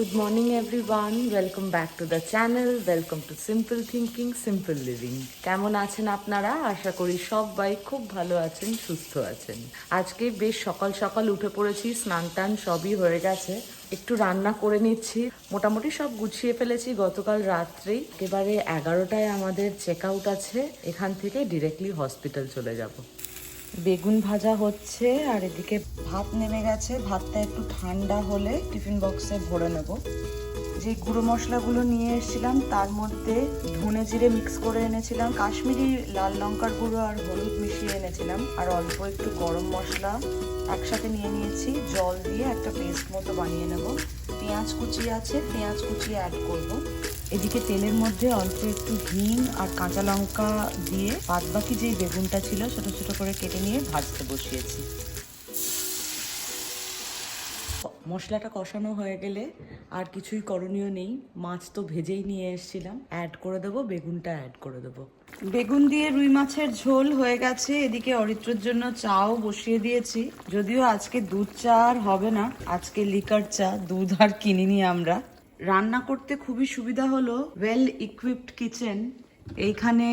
Good morning everyone. Welcome back to the channel. Welcome to Simple Thinking, Simple Living. কেমন আছেন আপনারা? আশা করি সবাই খুব ভালো আছেন সুস্থ আছেন। আজকে বেশ সকাল সকাল উঠে পড়েছি স্নান টান সবই হয়ে গেছে। একটু রান্না করে নিচ্ছি। মোটামুটি সব গুছিয়ে ফেলেছি গতকাল রাত্রেই এবারে এগারোটায় আমাদের চেক আউট আছে। এখান থেকে ডিরেক্টলি হসপিটাল চলে যাব। বেগুন ভাজা হচ্ছে, আর এদিকে ভাত নেমে গেছে। ভাতটা একটু ঠান্ডা হলে টিফিন বক্সে ভরে নেব। যে গুঁড়ো মশলাগুলো নিয়ে এসেছিলাম, তার মধ্যে ধনে জিরে মিক্স করে এনেছিলাম। কাশ্মীরি লাল লঙ্কার গুঁড়ো আর হলুদ মিশিয়ে এনেছিলাম। আর অল্প একটু গরম মশলা একসাথে নিয়ে নিয়েছি। জল দিয়ে একটা পেস্ট মতো বানিয়ে নেব। পেঁয়াজ কুচি আছে, পেঁয়াজ কুচি অ্যাড করব। এদিকে তেলের মধ্যে অল্প একটু হিং আর কাঁচা লঙ্কা দিয়ে বাদ বাকি যেই বেগুনটা ছিল ছোট ছোট করে কেটে নিয়ে ভাজতে বসিয়েছি। মশলাটা কষানো হয়ে গেলে আর কিছুই করণীয় নেই। মাছ তো ভেজেই নিয়ে এসেছিলাম। অ্যাড করে দেবো, বেগুনটা অ্যাড করে দেবো। বেগুন দিয়ে রুই মাছের ঝোল হয়ে গেছে। এদিকে অরিত্রর জন্য চাও বসিয়ে দিয়েছি। যদিও আজকে দুধ চা আর হবে না। আজকে লিকার চা, দুধ আর কিনিনি আমরা। রান্না করতে খুবই সুবিধা হলো ওয়েল ইকুইপড কিচেন এইখানে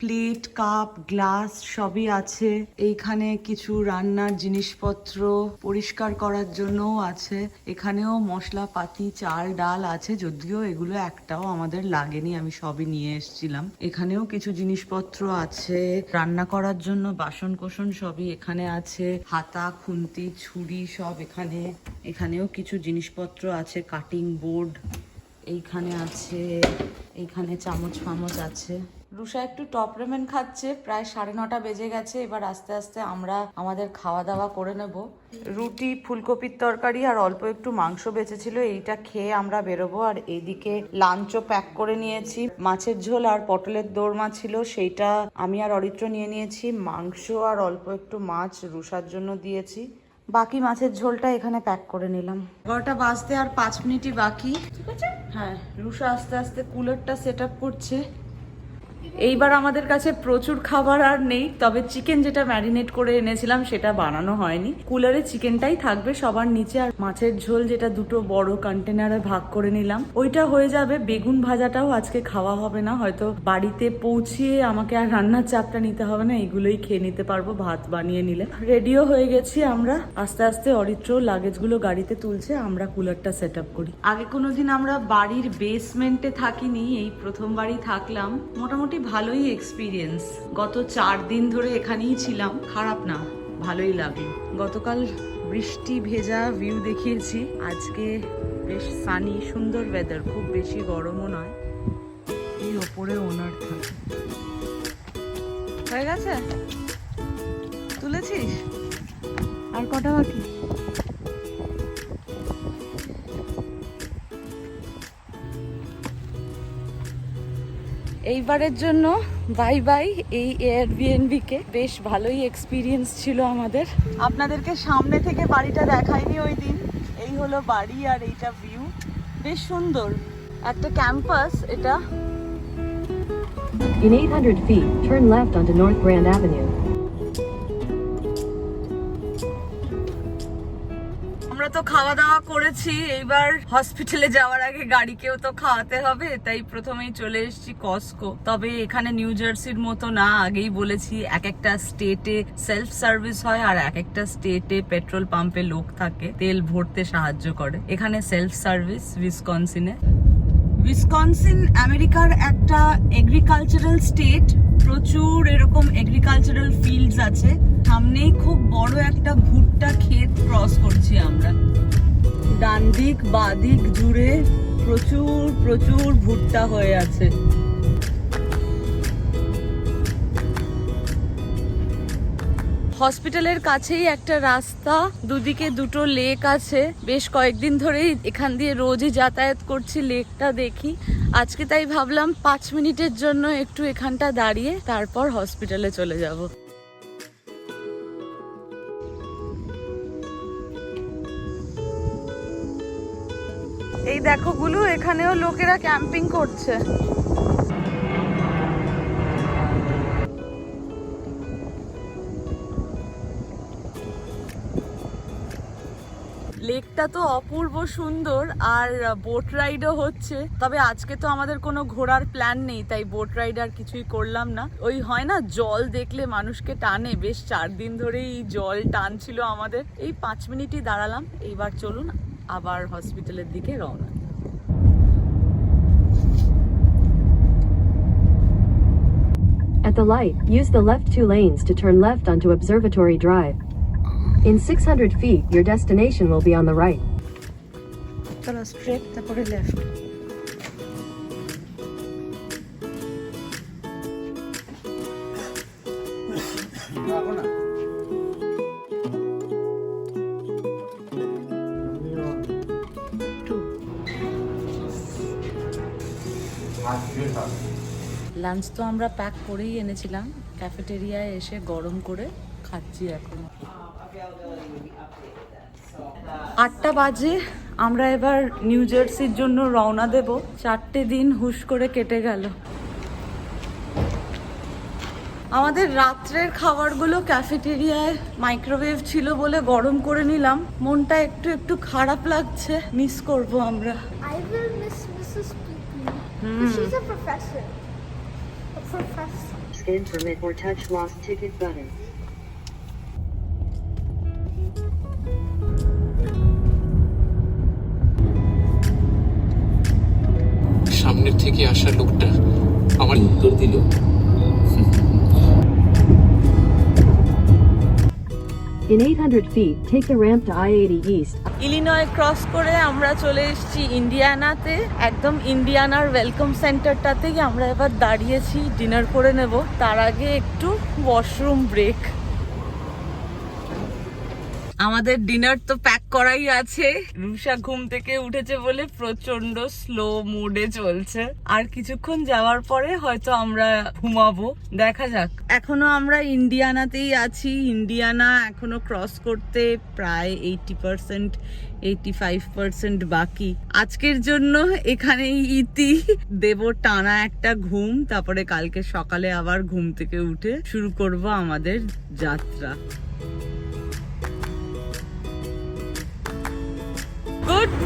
প্লেট, কাপ, গ্লাস সবই আছে। এইখানে কিছু রান্নার জিনিসপত্র পরিষ্কার করার জন্যও আছে। এখানেও মশলাপাতি, চাল, ডাল আছে, যদিও এগুলো একটাও আমাদের লাগেনি, আমি সবই নিয়ে এসেছিলাম। এখানেও কিছু জিনিসপত্র আছে। রান্না করার জন্য বাসন কোসন সবই এখানে আছে। হাতা, খুন্তি, ছুরি সব এখানে। এখানেও কিছু জিনিসপত্র আছে কাটিং বোর্ড এইখানে আছে। এইখানে চামচ ফামচ আছে। রুষা একটু টপ রেমেন খাচ্ছে প্রায় সাড়ে নটা বেজে গেছে এবার আস্তে আস্তে আমরা আমাদের খাওয়া দাওয়া করে নেব। রুটি ফুলকপির তরকারি আর অল্প একটু মাংস বেঁচেছিল এইটা খেয়ে আমরা বেরোবো। আর এইদিকে লাঞ্চও প্যাক করে নিয়েছি। মাছের ঝোল আর পটলের দোরমা ছিল সেইটা আমি আর অরিত্র নিয়ে নিয়েছি। মাংস আর অল্প একটু মাছ রুষার জন্য দিয়েছি। বাকি মাছের ঝোলটা এখানে প্যাক করে নিলাম। এগারোটা বাজতে আর পাঁচ মিনিটই বাকি। হ্যাঁ রুষা আস্তে আস্তে কুলারটা সেট আপ করছে। এইবার আমাদের কাছে প্রচুর খাবার আর নেই, তবে চিকেন যেটা ম্যারিনেট করে এনেছিলাম সেটা বানানো হয়নি। কুলারে চিকেনটাই থাকবে সবার নিচে আর মাছের ঝোল যেটা দুটো বড় কন্টেনারে ভাগ করে নিলাম। ওইটা হয়ে যাবে, বেগুন ভাজাটাও আজকে খাওয়া হবে না, হয়তো বাড়িতে পৌঁছিয়ে আমাকে আর রান্নার চাপটা নিতে হবে না, এগুলোই খেয়ে নিতে পারব, ভাত বানিয়ে নিলে। রেডিও হয়ে গেছি আমরা, আস্তে আস্তে অরিত্র লাগেজগুলো গাড়িতে তুলছে, আমরা কুলারটা সেট আপ করি। আগে কোনোদিন আমরা বাড়ির বেসমেন্টে থাকিনি, এই প্রথমবারই থাকলাম। মোটামুটি ভালোই এক্সপিরিয়েন্স গত চার দিন ধরে এখানেই ছিলাম। খারাপ না, ভালোই লাগল গতকাল বৃষ্টি ভেজা ভিউ দেখিয়েছি। আজকে বেশ সানি সুন্দর ওয়েদার খুব বেশি গরমও নয়। এই ওপরে ওনার থাকে হয়ে গেছে? তুলেছিস? আর কটা বাকি? এইবারের জন্য বাই বাই এই এয়ারবিএনবিকে বেশ ভালোই এক্সপিরিয়েন্স ছিল আমাদের। আপনাদেরকে সামনে থেকে বাড়িটা দেখাইনি ওই দিন। এই হলো বাড়ি আর এইটা ভিউ বেশ সুন্দর। একটা ক্যাম্পাস এটা। In 800 feet, turn left onto North Grand Avenue. আমরা তো খাওয়া দাওয়া করেছি, এইবার হসপিটালে যাওয়ার আগে গাড়িকেও তো খাওয়াতে হবে, তাই প্রথমেই চলে এসেছি কস্কো তবে এখানে নিউ জার্সির মতো না, আগেই বলেছি এক একটা স্টেটে সেলফ সার্ভিস হয় আর এক একটা স্টেটে পেট্রোল পাম্পে লোক থাকে, তেল ভরতে সাহায্য করে। এখানে সেলফ সার্ভিস উইসকনসিনে উইসকনসিন আমেরিকার একটা এগ্রিকালচারাল স্টেট প্রচুর এরকম এগ্রিকালচারাল ফিল্ডস আছে। সামনেই খুব বড় একটা ভুট্টা ক্ষেত ক্রস ডান দিক বাদিক জুড়ে প্রচুর প্রচুর ভুট্টা হয়ে আছে। হসপিটালের কাছেই একটা রাস্তা, দুদিকে দুটো লেক আছে। বেশ কয়েকদিন ধরেই এখান দিয়ে রোজই যাতায়াত করছি লেকটা দেখি। আজকে তাই ভাবলাম পাঁচ মিনিটের জন্য একটু এখানটা দাঁড়িয়ে তারপর হসপিটালে চলে যাব। এই দেখো গুলো, এখানেও লোকেরা ক্যাম্পিং করছে। লেকটা তো অপূর্ব সুন্দর, আর বোট রাইডও হচ্ছে। তবে আজকে তো আমাদের কোনো ঘোরার প্ল্যান নেই, তাই বোট রাইড আর কিছুই করলাম না। ওই হয় না, জল দেখলে মানুষকে টানে। বেশ চার দিন ধরেই জল টানছিল আমাদের। এই পাঁচ মিনিটই দাঁড়ালাম, এইবার চলুন আবার হসপিটালের দিকে রওনা At the light, use the left two lanes to turn left onto Observatory Drive. In 600 feet, your destination will be on the right. চলো স্ট্রেট তারপরে লেফট লাঞ্চ তো আমরা প্যাক করেই এনেছিলাম। ক্যাফেটেরিয়ায় এসে গরম করে খাচ্ছি এখন। আটটা বাজে, আমরা এবার নিউ জার্সির জন্য রওনা দেব। চারটে দিন হুশ করে কেটে গেল। আমাদের রাত্রের খাবারগুলো ক্যাফেটেরিয়ায় মাইক্রোওয়েভ ছিল বলে গরম করে নিলাম। মনটা একটু একটু খারাপ লাগছে মিস করব আমরা। She's a professor. A professor. Scan permit or touch lost ticket button. সামনের থেকে আসা লোকটা আমার উত্তর দিল In 800 feet, take the ramp to I-80 East. Illinois cross করে আমরা চলে এসেছি ইন্ডিয়ানাতে একদম ইন্ডিয়ানার ওয়েলকাম সেন্টারটাতেই আমরা এবার দাঁড়িয়েছি। ডিনার করে নেব। তার আগে একটু ওয়াশরুম ব্রেক আমাদের ডিনার তো প্যাক করাই আছে। রুষা ঘুম থেকে উঠেছে বলে প্রচণ্ড স্লো মুডে চলছে। আর কিছুক্ষণ যাওয়ার পরে হয়তো আমরা ঘুমাবো। দেখা যাক। এখনও আমরা ইন্ডিয়ানাতেই আছি। ইন্ডিয়ানা এখনও ক্রস করতে প্রায় eighty percent eighty five percent বাকি। আজকের জন্য এখানেই ইতি। দেব টানা একটা ঘুম তারপরে কালকে সকালে আবার ঘুম থেকে উঠে শুরু করব আমাদের যাত্রা।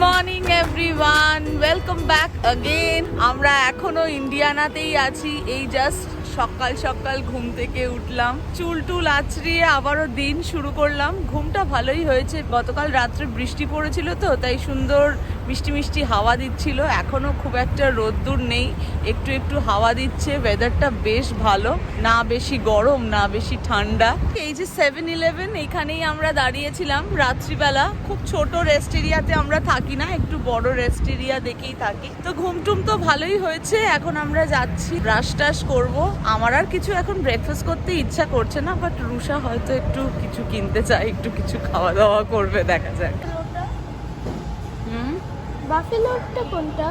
Morning, everyone. Welcome back again আমরা এখনও ইন্ডিয়ানাতেই আছি। এই জাস্ট সকাল সকাল ঘুম থেকে উঠলাম। চুল টুল আছড়িয়ে আবারও দিন শুরু করলাম। ঘুমটা ভালোই হয়েছে। গতকাল রাত্রে বৃষ্টি পড়েছিল তো, তাই সুন্দর মিষ্টি মিষ্টি হাওয়া দিচ্ছিল। এখনও খুব একটা রোদ্দুর নেই। একটু একটু হাওয়া দিচ্ছে। ওয়েদারটা বেশ ভালো। না বেশি গরম, না বেশি ঠান্ডা। এই যে সেভেন ইলেভেন এখানেই আমরা দাঁড়িয়েছিলাম রাত্রিবেলা। খুব ছোট রেস্ট এরিয়াতে আমরা থাকি না, একটু বড় রেস্ট এরিয়া দেখেই থাকি। তো ঘুমটুম তো ভালোই হয়েছে। এখন আমরা যাচ্ছি ব্রাশ টাশ করব। আমার আর কিছু এখন ব্রেকফাস্ট করতে ইচ্ছা করছে না বাট রুষা হয়তো একটু কিছু কিনতে চায়, একটু কিছু খাওয়া দাওয়া করবে, দেখা যাক। বাফেলোটা কোনটা?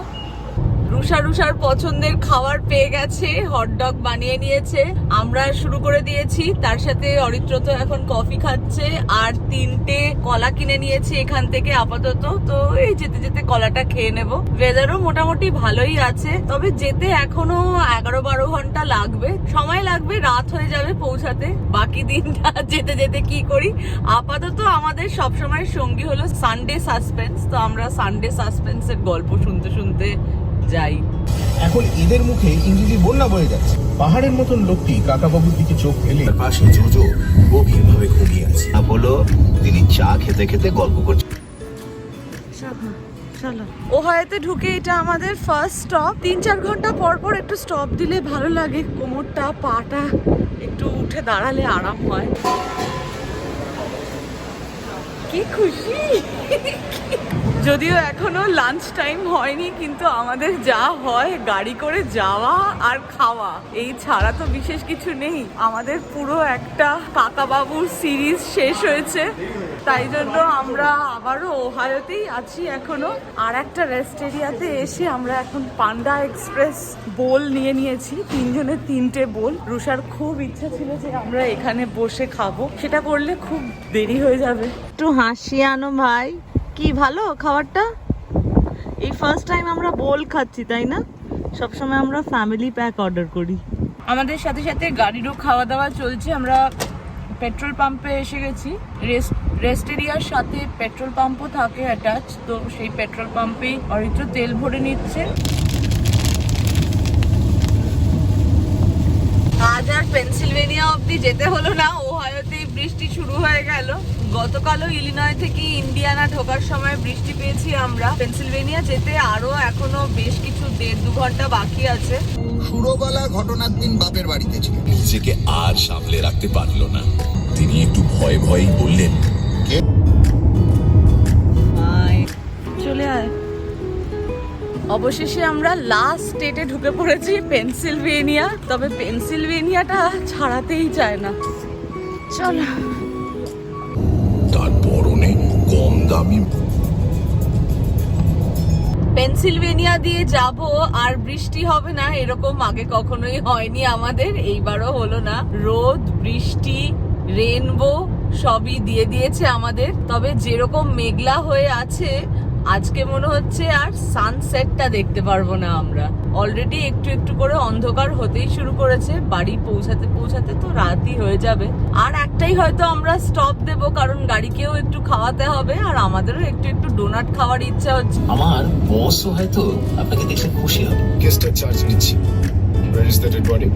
রুষা রুষার পছন্দের খাবার পেয়ে গেছে হটডগ বানিয়ে নিয়েছে। আমরা শুরু করে দিয়েছি, তার সাথে অরিত্র তো এখন কফি খাচ্ছে, আর তিনটে কলা কিনে নিয়েছি এখান থেকে আপাতত। তো এই যেতে যেতে কলাটা খেয়ে নেব। ওয়েদারও মোটামুটি ভালোই আছে, তবে যেতে এখনও এগারো বারো ঘণ্টা লাগবে। সময় লাগবে, রাত হয়ে যাবে পৌঁছাতে। বাকি দিনটা যেতে যেতে কি করি? আপাতত আমাদের সবসময় সঙ্গী হলো সানডে সাসপেন্স তো আমরা সানডে সাসপেন্সের গল্প শুনতে শুনতে যাই। এখন এদের মুখে ইংরেজি বন্যা বয়ে যাচ্ছে। পাহাড়ের মতন লোকটি কাকাবাবুর দিকে চোখ ফেলে তার পাশে জোজো গভীরভাবে ঘুমিয়ে আছে। বলো তিনি চা খেতে খেতে গল্প করছেন ও হয়তো ঢুকে এটা আমাদের ফার্স্ট স্টপ তিন চার ঘণ্টা পর পর একটু স্টপ দিলে ভালো লাগে। কোমরটা পাটা একটু উঠে দাঁড়ালে আরাম হয়। কি খুশি! যদিও এখনও লাঞ্চ টাইম হয়নি, কিন্তু আমাদের যা হয়, গাড়ি করে যাওয়া আর খাওয়া, এই ছাড়া তো বিশেষ কিছু নেই। আমাদের পুরো একটা কাকাবাবুর সিরিজ শেষ হয়েছে, তাই জন্য আমরা আবারও ওহায়োতেই আছি এখনও। আর একটা রেস্ট এরিয়াতে এসে আমরা এখন পান্ডা এক্সপ্রেস বোল নিয়ে নিয়েছি তিনজনের তিনটে বোল রুষার খুব ইচ্ছা ছিল যে আমরা এখানে বসে খাব, সেটা করলে খুব দেরি হয়ে যাবে। একটু হাসি আনো ভাই। কি ভালো খাবারটা? এই ফার্স্ট টাইম আমরা বোল খাচ্ছি, তাই না? সবসময় আমরা ফ্যামিলি প্যাক অর্ডার করি। আমাদের সাথে সাথে গাড়িরও খাওয়া দাওয়া চলছে, আমরা পেট্রোল পাম্পে এসে গেছি। রেস্ট রেস্ট এরিয়ার সাথে পেট্রোল পাম্পও থাকে অ্যাটাচ তো সেই পেট্রোল পাম্পেই অরিত্র তেল ভরে নিচ্ছে। আজ আর পেনসিলভেনিয়া অবধি যেতে হলো না ওহায়োতেই বৃষ্টি শুরু হয়ে গেল। গতকালও ইলিনয় থেকে ইন্ডিয়ানা ঢোকার সময় বৃষ্টি পেয়েছি আমরা। পেনসিলভেনিয়া যেতে আরও এখনও বেশ কিছু দেড় দু ঘণ্টা বাকি আছে। সুরবালা ঘটনার দিন বাপের বাড়িতে ছিল। নিজেকে আর সামলে রাখতে পারল না। তিনি একটু ভয় ভয়েই বললেন চলে আয়। অবশেষে আমরা লাস্ট স্টেটে ঢুকে পড়েছি পেনসিলভেনিয়া। তবে পেনসিলভেনিয়াটা ছাড়াতেই চায় না। চলো। তার পরনে কম দামি। পেনসিলভেনিয়া দিয়ে যাব আর বৃষ্টি হবে না এরকম আগে কখনোই হয়নি আমাদের। এইবারও হলো না। রোদ বৃষ্টি রেনবো সবই দিয়ে দিয়েছে আমাদের। তবে যেরকম মেঘলা হয়ে আছে আজকে মনে হচ্ছে আর সানসেটটা দেখতে পারব না আমরা। অলরেডি একটু একটু করে অন্ধকার হতেই শুরু করেছে বাড়ি পৌঁছাতে পৌঁছাতে তো রাতই হয়ে যাবে। আর একটাই হয়তো আমরা স্টপ দেব কারণ গাড়িকেও একটু খাওয়াতে হবে আর আমাদেরও একটু একটু ডোনাট খাওয়ার ইচ্ছা হচ্ছে। আমার বসও হয়তো আপনাকে দেখলে খুশি হবে। কেসটার চার্জ নিচ্ছি। Where is the dead body?